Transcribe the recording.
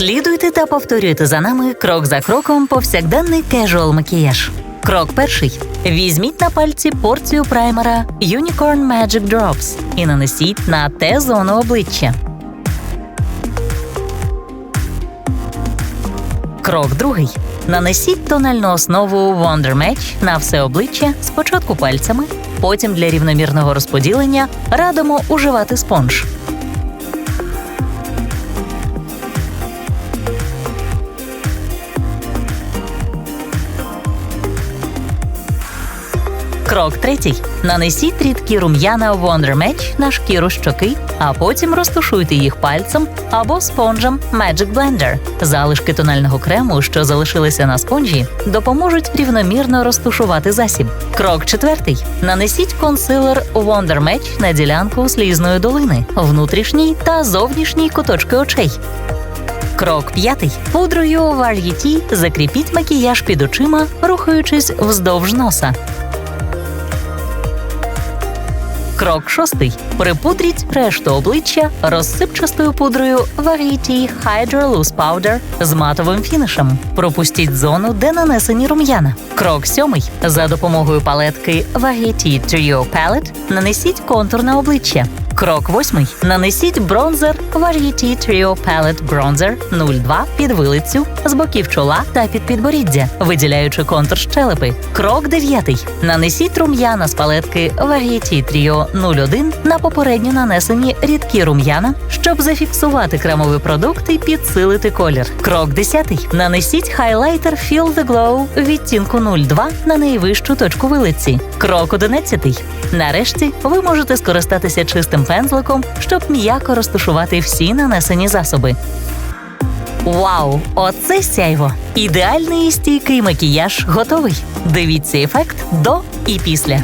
Слідуйте та повторюйте за нами крок за кроком повсякденний кежуал макіяж. Крок перший. Візьміть на пальці порцію праймера Unicorn Magic Drops і нанесіть на Т-зону обличчя. Крок другий. Нанесіть тональну основу Wonder Match на все обличчя спочатку пальцями, потім для рівномірного розподілення радимо уживати спонж. Крок третій. Нанесіть рідкі рум'яна Wonder Match на шкіру щоки, а потім розтушуйте їх пальцем або спонжем Magic Blender. Залишки тонального крему, що залишилися на спонжі, допоможуть рівномірно розтушувати засіб. Крок четвертий. Нанесіть консилер Wonder Match на ділянку слізної долини, внутрішній та зовнішній куточки очей. Крок п'ятий. Пудрою Varieté закріпіть макіяж під очима, рухаючись вздовж носа. Крок шостий. Припудріть решту обличчя розсипчастою пудрою Variety Hydro Loose Powder з матовим фінішем. Пропустіть зону, де нанесені рум'яна. Крок сьомий. За допомогою палетки Variety Trio Palette нанесіть контур на обличчя. Крок восьмий. Нанесіть бронзер Varieté Trio Palette Bronzer 02 під вилицю, з боків чола та під підборіддя, виділяючи контур щелепи. Крок дев'ятий. Нанесіть рум'яна з палетки Varieté Trio 01 на попередньо нанесені рідкі рум'яна, щоб зафіксувати кремовий продукт і підсилити колір. Крок десятий. Нанесіть хайлайтер Feel the Glow відтінку 02 на найвищу точку вилиці. Крок одинадцятий. Нарешті ви можете скористатися чистим пензликом, щоб м'яко розташувати всі нанесені засоби. Вау! Оце сяйво! Ідеальний і стійкий макіяж готовий. Дивіться ефект до і після.